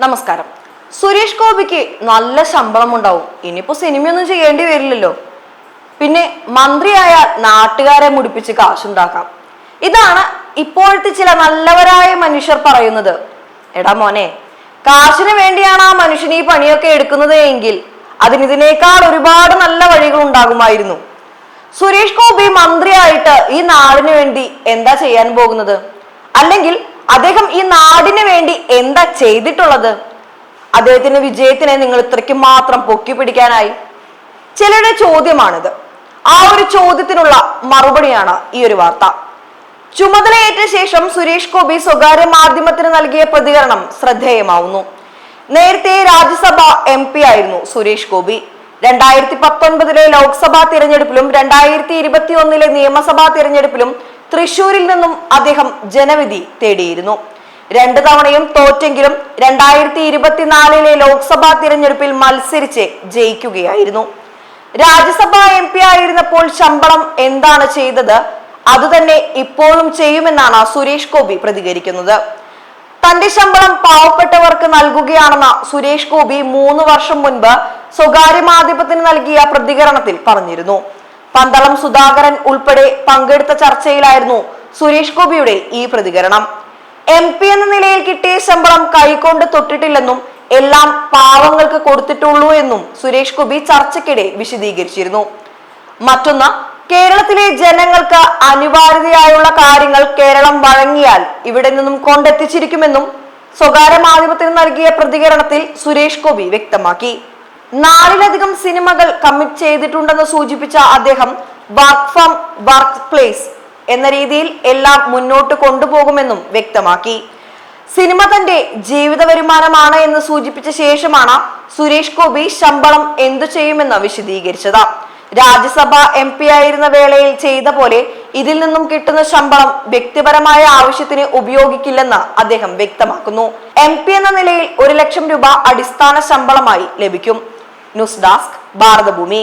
നമസ്കാരം. സുരേഷ് ഗോപിക്ക് നല്ല ശമ്പളം ഉണ്ടാവും ഇനിയിപ്പോ സിനിമയൊന്നും ചെയ്യേണ്ടി വരില്ലല്ലോ. പിന്നെ മന്ത്രിയായ നാട്ടുകാരെ മുടിപ്പിച്ച് കാശുണ്ടാക്കാം. ഇതാണ് ഇപ്പോഴത്തെ ചില നല്ലവരായ മനുഷ്യർ പറയുന്നത്. എടാ മോനെ കാശിന് വേണ്ടിയാണ് ആ മനുഷ്യൻ ഈ പണിയൊക്കെ എടുക്കുന്നത് എങ്കിൽ അതിനിതിനേക്കാൾ ഒരുപാട് നല്ല വഴികൾ ഉണ്ടാകുമായിരുന്നു സുരേഷ് ഗോപി മന്ത്രിയായിട്ട് ഈ നാടിന് വേണ്ടി എന്താ ചെയ്യാൻ പോകുന്നത്? അല്ലെങ്കിൽ അദ്ദേഹം ഈ നാടിന് എന്താ ചെയ്തിട്ടുള്ളത്? അദ്ദേഹത്തിന്റെ വിജയത്തിനെ നിങ്ങൾ ഇത്രയ്ക്ക് മാത്രം പൊക്കി പിടിക്കാനായി? ചിലരുടെ ചോദ്യമാണിത്. ആ ഒരു ചോദ്യത്തിനുള്ള മറുപടിയാണ് ഈ ഒരു വാർത്ത. ചുമതലയേറ്റ ശേഷം സുരേഷ് ഗോപി സ്വകാര്യ മാധ്യമത്തിന് നൽകിയ പ്രതികരണം ശ്രദ്ധേയമാവുന്നു. നേരത്തെ രാജ്യസഭ എം പി ആയിരുന്നു സുരേഷ് ഗോപി. രണ്ടായിരത്തി പത്തൊൻപതിലെ ലോക്സഭാ തിരഞ്ഞെടുപ്പിലും രണ്ടായിരത്തി ഇരുപത്തി ഒന്നിലെ നിയമസഭാ തിരഞ്ഞെടുപ്പിലും തൃശൂരിൽ നിന്നും അദ്ദേഹം ജനവിധി തേടിയിരുന്നു. രണ്ടു തവണയും തോറ്റെങ്കിലും രണ്ടായിരത്തി ഇരുപത്തിനാലിലെ ലോക്സഭാ തിരഞ്ഞെടുപ്പിൽ മത്സരിച്ച് ജയിക്കുകയായിരുന്നു. രാജ്യസഭാ എം പി ആയിരുന്നപ്പോൾ ശമ്പളം എന്താണ് ചെയ്തത്? അതുതന്നെ ഇപ്പോഴും ചെയ്യുമെന്നാണ് സുരേഷ് ഗോപി പ്രതികരിക്കുന്നത്. തന്റെ ശമ്പളം പാവപ്പെട്ടവർക്ക് നൽകുകയാണെന്ന സുരേഷ് ഗോപി മൂന്ന് വർഷം മുൻപ് സ്വകാര്യ മാധ്യമത്തിന് നൽകിയ പ്രതികരണത്തിൽ പറഞ്ഞിരുന്നു. പന്തളം സുധാകരൻ ഉൾപ്പെടെ പങ്കെടുത്ത ചർച്ചയിലായിരുന്നു സുരേഷ് ഗോപിയുടെ ഈ പ്രതികരണം. എം പി എന്ന നിലയിൽ കിട്ടിയ ശമ്പളം കൈകൊണ്ട് തൊട്ടിട്ടില്ലെന്നും എല്ലാം പാവങ്ങൾക്ക് കൊടുത്തിട്ടുള്ളൂ എന്നും സുരേഷ് ഗോപി ചർച്ചയ്ക്കിടെ വിശദീകരിച്ചിരുന്നു. മറ്റൊന്ന് കേരളത്തിലെ ജനങ്ങൾക്ക് അനിവാര്യതയായുള്ള കാര്യങ്ങൾ കേരളം വഴങ്ങിയാൽ ഇവിടെ നിന്നും കൊണ്ടെത്തിച്ചിരിക്കുമെന്നും സ്വകാര്യ മാധ്യമത്തിന് നൽകിയ പ്രതികരണത്തിൽ സുരേഷ് ഗോപി വ്യക്തമാക്കി. നാലിലധികം സിനിമകൾ കമ്മിറ്റ് ചെയ്തിട്ടുണ്ടെന്ന് സൂചിപ്പിച്ച അദ്ദേഹം വർക്ക് ഫ്രം വർക്ക് പ്ലേസ് എന്ന രീതിയിൽ എല്ലാം മുന്നോട്ട് കൊണ്ടുപോകുമെന്നും വ്യക്തമാക്കി. സിനിമ തന്റെ ജീവിത വരുമാനമാണ് എന്ന് സൂചിപ്പിച്ച ശേഷമാണ് സുരേഷ് ഗോപി ശമ്പളം എന്തു ചെയ്യുമെന്ന് വിശദീകരിച്ചത്. രാജ്യസഭ എം പി ആയിരുന്ന വേളയിൽ ചെയ്ത പോലെ ഇതിൽ നിന്നും കിട്ടുന്ന ശമ്പളം വ്യക്തിപരമായ ആവശ്യത്തിന് ഉപയോഗിക്കില്ലെന്ന് അദ്ദേഹം വ്യക്തമാക്കുന്നു. എം പി എന്ന നിലയിൽ ഒരു ലക്ഷം രൂപ അടിസ്ഥാന ശമ്പളമായി ലഭിക്കും. News desk Bharatabhoomi.